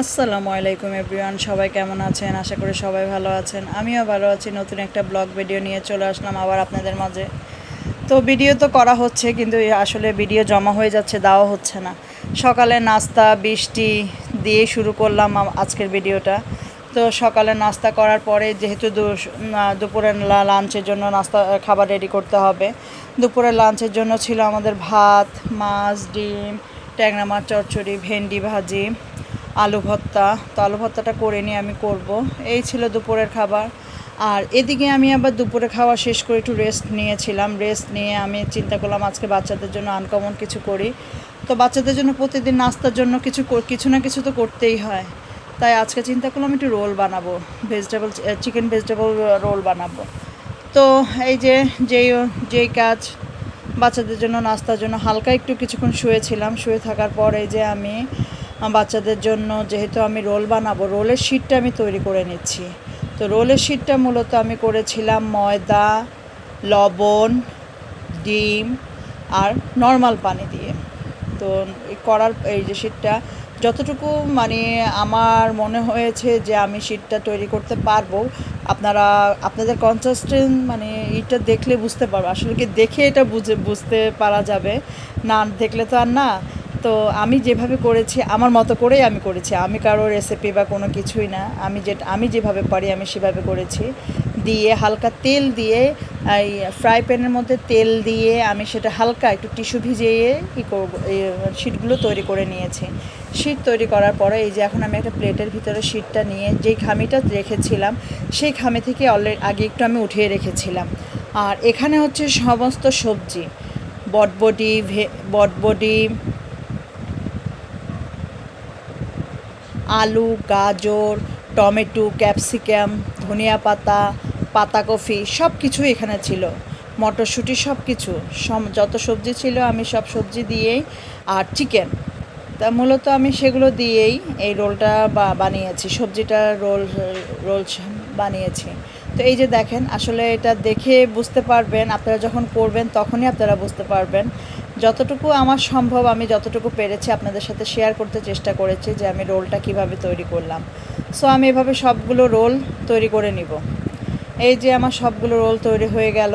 আসসালামু আলাইকুম এভরিওয়ান সবাই কেমন আছেন? আশা করি সবাই ভালো আছেন। আমিও ভালো আছি নতুন একটা ব্লগ ভিডিও নিয়ে চলে আসলাম আবার আপনাদের মাঝে। তো ভিডিও তো করা হচ্ছে কিন্তু আসলে ভিডিও জমা হয়ে যাচ্ছে দেওয়া হচ্ছে না। সকালে নাস্তা বৃষ্টি দিয়ে শুরু করলাম আজকের ভিডিওটা। তো সকালে নাস্তা করার পরে যেহেতু দু- না, দুপুরের লাঞ্চের জন্য নাস্তা খাবার রেডি করতে হবে। দুপুরের লাঞ্চের জন্য ছিল আমাদের ভাত মাছ ডিম ট্যাংরা মাছ চচ্চড়ি ভেন্ডি ভাজি আলু ভর্তা। তো আলু ভর্তাটা করে নিয়ে আমি করব। এই ছিল দুপুরের খাবার। আর এদিকে আমি আবার দুপুরে খাওয়া শেষ করে একটু রেস্ট নিয়েছিলাম। রেস্ট নিয়ে আমি চিন্তা করলাম আজকে বাচ্চাদের জন্য আনকমন কিছু করি। তো বাচ্চাদের জন্য প্রতিদিন নাস্তার জন্য কিছু কিছু না কিছু তো করতেই হয়। তাই আজকে চিন্তা করলাম একটু রোল বানাবো। ভেজিটেবল চিকেন ভেজিটেবল রোল বানাবো। তো এই যে, যেই যেই কাজ বাচ্চাদের জন্য, নাস্তার জন্য হালকা একটু কিছুক্ষণ শুয়েছিলাম। শুয়ে থাকার পর এই যে আমি বাচ্চাদের জন্য যেহেতু আমি রোল বানাবো, রোলের শিটটা আমি তৈরি করে নিচ্ছি। তো রোলের শিটটা মূলত আমি করেছিলাম ময়দা, লবণ, ডিম আর নর্মাল পানি দিয়ে। তো করার এই যে শীটটা, যতটুকু মানে আমার মনে হয়েছে যে আমি শীটটা তৈরি করতে পারব, আপনারা, আপনাদের কনসিস্টেন্ট মানে এটা দেখলে বুঝতে পারব। আসলে কি দেখে এটা বুঝে, বুঝতে পারা যাবে? না দেখলে তো আর না। তো আমি যেভাবে করেছি, আমার মতো করেই আমি করেছি। আমি কারও রেসিপি বা কোনো কিছুই না। আমি যে, আমি যেভাবে পারি, আমি সেভাবে করেছি। দিয়ে হালকা তেল দিয়ে, এই ফ্রাই প্যানের মধ্যে তেল দিয়ে আমি সেটা হালকা একটু টিস্যু ভিজিয়ে ই করব শিটগুলো তৈরি করে নিয়েছি। শিট তৈরি করার পরে এই যে এখন আমি একটা প্লেটের ভিতরে শিটটা নিয়ে যেই খামিটা রেখেছিলাম, সেই খামি থেকে অলরেডি আগে একটু আমি উঠিয়ে রেখেছিলাম। আর এখানে হচ্ছে সমস্ত সবজি বটবডি ভে বটবডি আলু, গাজর, টমেটো, ক্যাপসিকাম, ধনিয়া পাতা পাতাকপি সব কিছুই এখানে ছিল। মটরশুঁটি সব কিছু যত সবজি ছিল আমি সব সবজি দিয়েই, আর চিকেন তা মূলত আমি সেগুলো দিয়েই এই রোলটা বা- বানিয়েছি। সবজিটা রোল রোল বানিয়েছি। তো এই যে দেখেন, আসলে এটা দেখে বুঝতে পারবেন, আপনারা যখন করবেন তখনই আপনারা বুঝতে পারবেন যতটুকু আমার সম্ভব, আমি যতটুকু পেরেছি আপনাদের সাথে শেয়ার করতে চেষ্টা করেছি যে আমি রোলটা কীভাবে তৈরি করলাম। সো আমি এভাবে সবগুলো রোল তৈরি করে নিব। এই যে আমার সবগুলো রোল তৈরি হয়ে গেল।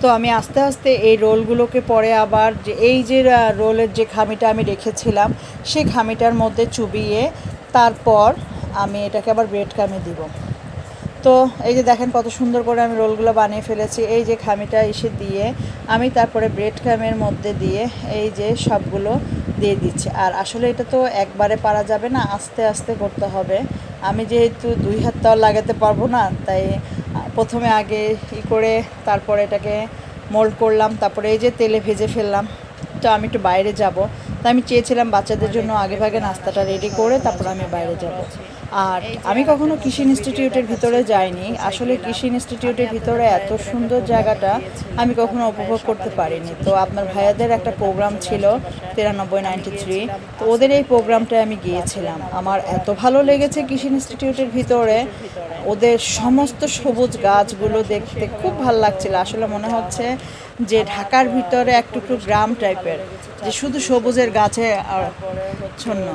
তো আমি আস্তে আস্তে এই রোলগুলোকে পরে আবার যে এই যে রোলের যে খামিটা আমি রেখেছিলাম, সেই খামিটার মধ্যে চুবিয়ে তারপর আমি এটাকে আবার ব্রেড কামে দিব। তো এই যে দেখেন কত সুন্দর করে আমি রোলগুলো বানিয়ে ফেলেছি। এই যে খামিটা এসে দিয়ে আমি তারপরে ব্রেড ক্রামের মধ্যে দিয়ে এই যে সবগুলো দিয়ে দিচ্ছি। আর আসলে এটা তো একবারে পারা যাবে না, আস্তে আস্তে করতে হবে। আমি যেহেতু দুই হাত তো আর লাগাতে পারব না, তাই প্রথমে আগে ই করে তারপরে এটাকে মোল্ড করলাম, তারপরে এই যে তেলে ভেজে ফেললাম। তো আমি একটু বাইরে যাব। তো আমি চেয়েছিলাম বাচ্চাদের জন্য আগে ভাগে নাস্তাটা রেডি করে তারপর আমি বাইরে যাব। আর আমি কখনো কৃষি ইনস্টিটিউটের ভিতরে যাইনি। আসলে কৃষি ইনস্টিটিউটের ভিতরে এত সুন্দর জায়গাটা আমি কখনো উপভোগ করতে পারিনি। তো আপনার ভাইয়াদের একটা প্রোগ্রাম ছিল তিরানব্বই, নাইনটি থ্রি। তো ওদের এই প্রোগ্রামটায় আমি গিয়েছিলাম। আমার এত ভালো লেগেছে কৃষি ইনস্টিটিউটের ভিতরে। ওদের সমস্ত সবুজ গাছগুলো দেখতে খুব ভালো লাগছিল। আসলে মনে হচ্ছে যে ঢাকার ভিতরে একটু একটু গ্রাম টাইপের, যে শুধু সবুজের গাছে আর ছন্ন।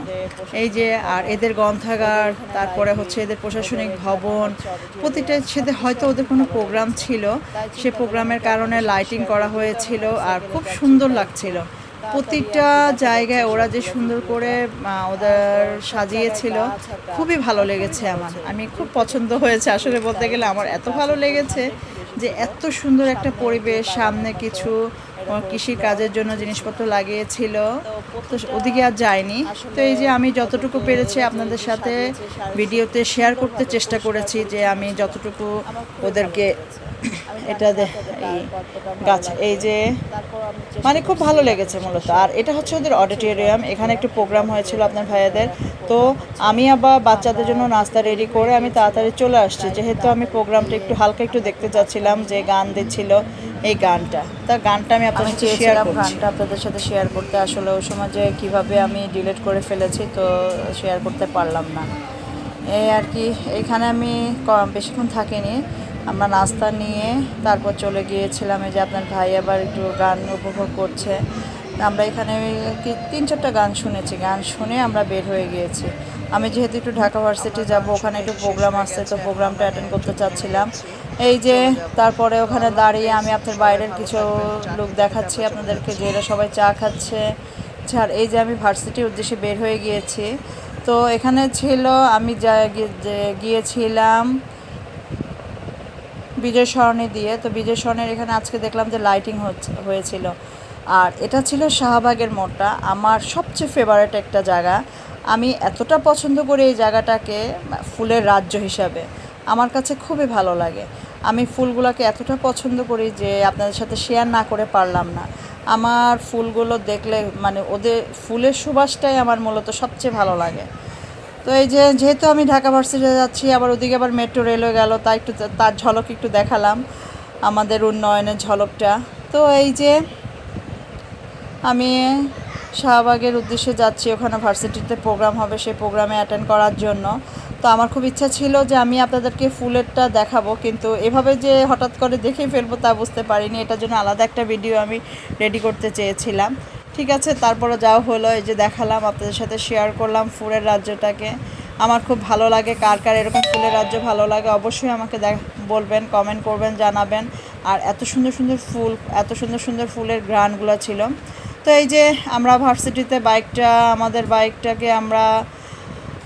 এই যে, আর এদের গ্রন্থাগার, তারপরে হচ্ছে এদের প্রশাসনিক ভবন, প্রতিটা সেতে হয়তো ওদের কোনো প্রোগ্রাম ছিল। সে প্রোগ্রামের কারণে লাইটিং করা হয়েছিল আর খুব সুন্দর লাগছিল। প্রতিটা জায়গায় ওরা যে সুন্দর করে ওদের সাজিয়েছিল, খুবই ভালো লেগেছে আমার। আমি খুব পছন্দ হয়েছে আসলে বলতে গেলে, আমার এত ভালো লেগেছে যে এত সুন্দর একটা পরিবেশ, সামনে কিছু কৃষির কাজের জন্য জিনিসপত্র লাগিয়েছিল। তো ওদিকে আর যায়নি তো এই যে আমি যতটুকু পেরেছি আপনাদের সাথে ভিডিওতে শেয়ার করতে চেষ্টা করেছি যে আমি যতটুকু ওদেরকে এটা এই গাছ এই যে মানে খুব ভালো লেগেছে মূলত। আর এটা হচ্ছে ওদের অডিটোরিয়াম। এখানে একটু প্রোগ্রাম হয়েছিল আপনার ভাইয়াদের। তো আমি আবার বাচ্চাদের জন্য নাস্তা রেডি করে আমি তাড়াতাড়ি চলে আসছি। যেহেতু আমি প্রোগ্রামটা একটু হালকা একটু দেখতে চাচ্ছিলাম যে গান দিচ্ছিল এই গানটা। তা গানটা আমি আপনাদের সাথে শেয়ার গানটা আপনাদের সাথে শেয়ার করতে। আসলে ওই সময় যে কীভাবে আমি ডিলিট করে ফেলেছি তো শেয়ার করতে পারলাম না। এই আর কি এখানে আমি বেশিক্ষণ থাকিনি। আমরা নাস্তা নিয়ে তারপর চলে গিয়েছিলাম। এই যে আপনার ভাই আবার একটু গান উপভোগ করছে। আমরা এখানে তিন চারটা গান শুনেছি। গান শুনে আমরা বের হয়ে গিয়েছি। আমি যেহেতু একটু ঢাকা ভার্সিটি যাব, ওখানে একটু প্রোগ্রাম আসছে তো প্রোগ্রামটা অ্যাটেন্ড করতে চাচ্ছিলাম। এই যে তারপরে ওখানে দাঁড়িয়ে আমি আপনার বাইরের কিছু লোক দেখাচ্ছি আপনাদেরকে যে এরা সবাই চা খাচ্ছে। ছাড়, এই যে আমি ভার্সিটির উদ্দেশ্যে বের হয়ে গিয়েছি। তো এখানে ছিল, আমি যা গিয়ে- গিয়েছিলাম বিজয় সরণি দিয়ে, তো বিজয় সরণির এখানে আজকে দেখলাম যে লাইটিং হয়েছিল। আর এটা ছিল শাহবাগের মোড়টা, আমার সবচেয়ে ফেভারেট একটা জায়গা। আমি এতটা পছন্দ করি এই জায়গাটাকে ফুলের রাজ্য হিসাবে। আমার কাছে খুবই ভালো লাগে। আমি ফুলগুলোকে এতটা পছন্দ করি যে আপনাদের সাথে শেয়ার না করে পারলাম না। আমার ফুলগুলো দেখলে মানে ওদের ফুলের সুবাসটাই আমার মূলত সবচেয়ে ভালো লাগে। তো এই যে, যেহেতু আমি ঢাকা ভার্সিটিতে যাচ্ছি, আবার ওদিকে আবার মেট্রো রেলও গেল, তাই একটু তার ঝলক একটু দেখালাম, আমাদের উন্নয়নের ঝলকটা। তো এই যে, আমি শাহবাগের উদ্দেশ্যে যাচ্ছি, ওখানে ভার্সিটিতে প্রোগ্রাম হবে সেই প্রোগ্রামে অ্যাটেন্ড করার জন্য। তো আমার খুব ইচ্ছা ছিল যে আমি আপনাদেরকে ফুলেরটা দেখাবো, কিন্তু এভাবে যে হঠাৎ করে দেখে ফেলব তা বুঝতে পারিনি, এটার জন্য আলাদা একটা ভিডিও আমি রেডি করতে চেয়েছিলাম। ঠিক আছে তারপরে যাও হলো, এই যে দেখালাম, আপনাদের সাথে শেয়ার করলাম ফুলের রাজ্যটাকে। আমার খুব ভালো লাগে কার কার এরকম ফুলের রাজ্য ভালো লাগে, অবশ্যই আমাকে বলবেন কমেন্ট করবেন, জানাবেন। আর এত সুন্দর সুন্দর ফুল, এত সুন্দর সুন্দর ফুলের গ্রানগুলো ছিল। তো এই যে আমরা ভার্সিটিতে বাইকটা, আমাদের বাইকটাকে আমরা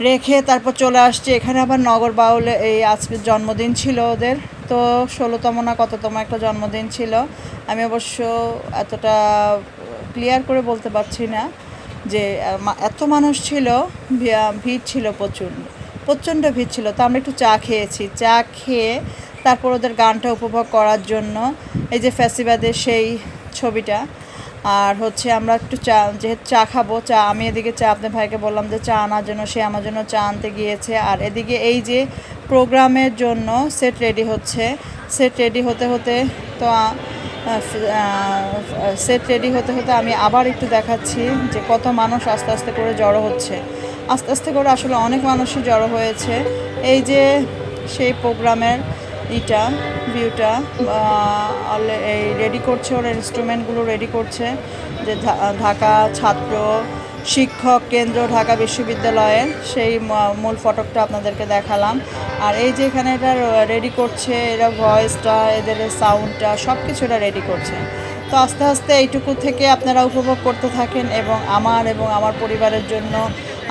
রেখে তারপর চলে আসছি। এখানে আবার নগর বাউলে এই আজকে জন্মদিন ছিল ওদের। তো ষোলোতম না কততম একটা জন্মদিন ছিল। আমি অবশ্য এতটা ক্লিয়ার করে বলতে পারছি না যে এত মানুষ ছিল ভিড় ছিল প্রচুর, প্রচণ্ড ভিড় ছিল। তো আমরা একটু চা খেয়েছি। চা খেয়ে তারপর ওদের গানটা উপভোগ করার জন্য এই যে ফ্যাসিবাদের সেই ছবিটা, আর হচ্ছে আমরা একটু চা, যেহেতু চা খাব, চা, আমি এদিকে চা আপনার ভাইকে বললাম যে চা আনার জন্য, সে আমার জন্য চা আনতে গিয়েছে। আর এদিকে এই যে প্রোগ্রামের জন্য সেট রেডি হচ্ছে। সেট রেডি হতে হতে তো সেট রেডি হতে হতে আমি আবার একটু দেখাচ্ছি যে কত মানুষ আস্তে আস্তে করে জড়ো হচ্ছে। আস্তে আস্তে করে আসলে অনেক মানুষই জড়ো হয়েছে। এই যে সেই প্রোগ্রামের ইটা ভিউটা এই রেডি করছে, ওরা ইনস্ট্রুমেন্টগুলো রেডি করছে। যে ঢাকা ছাত্র শিক্ষক কেন্দ্র ঢাকা বিশ্ববিদ্যালয়ের সেই মূল ফটকটা আপনাদেরকে দেখালাম। আর এই যে এখানে এটা রেডি করছে, এরা ভয়েসটা এদের সাউন্ডটা সব কিছু এরা রেডি করছে। তো আস্তে আস্তে এইটুকু থেকে আপনারা উপভোগ করতে থাকেন এবং আমার এবং আমার পরিবারের জন্য,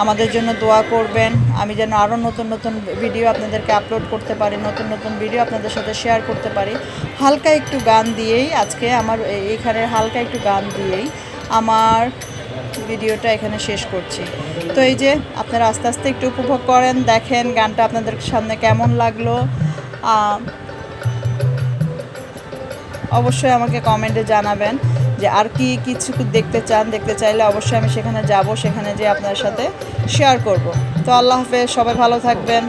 আমাদের জন্য দোয়া করবেন। আমি যেন আরও নতুন নতুন ভিডিও আপনাদেরকে আপলোড করতে পারি, নতুন নতুন ভিডিও আপনাদের সাথে শেয়ার করতে পারি। হালকা একটু গান দিয়েই, আজকে আমার এইখানের হালকা একটু গান দিয়েই আমার ভিডিওটা এখানে শেষ করছি। তো এই যে আপনারা আস্তে আস্তে একটু উপভোগ করেন, দেখেন গানটা আপনাদের সামনে কেমন লাগল। অবশ্যই আমাকে কমেন্টে জানাবেন যে আর কি কিছু দেখতে চান। দেখতে চাইলে অবশ্যই আমি সেখানে যাব, সেখানে যে আপনার সাথে শেয়ার করব। তো আল্লাহ হাফেজ, সবাই ভালো থাকবেন।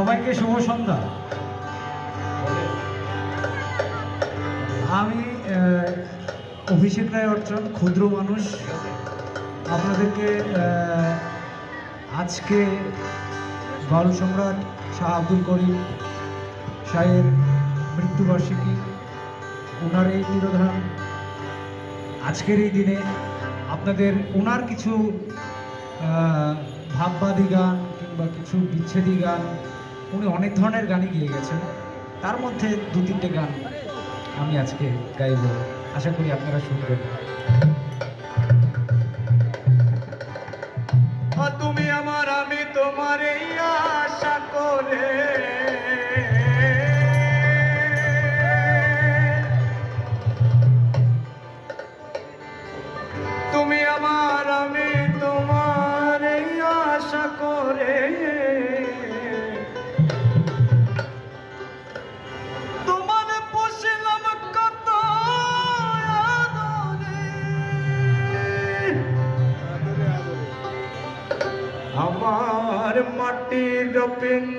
সবাইকে শুভ সন্ধ্যা। আমি অভিষেক রায় অর্চন, ক্ষুদ্র মানুষ। আপনাদেরকে আজকে বাল সম্রাট শাহ আব্দুল করিম শাহের মৃত্যুবার্ষিকী ওনার এই তিরোধান। আজকের এই দিনে আপনাদের ওনার কিছু ভাববাদী গান কিংবা কিছু বিচ্ছেদী গান উনি অনেক ধরনের গানই গিয়ে গেছেন। তার মধ্যে দু তিনটে গান আমি আজকে গাইব। আশা করি আপনারা শুনবেন। আমার মাটির পিঞ্জিরায় সোনা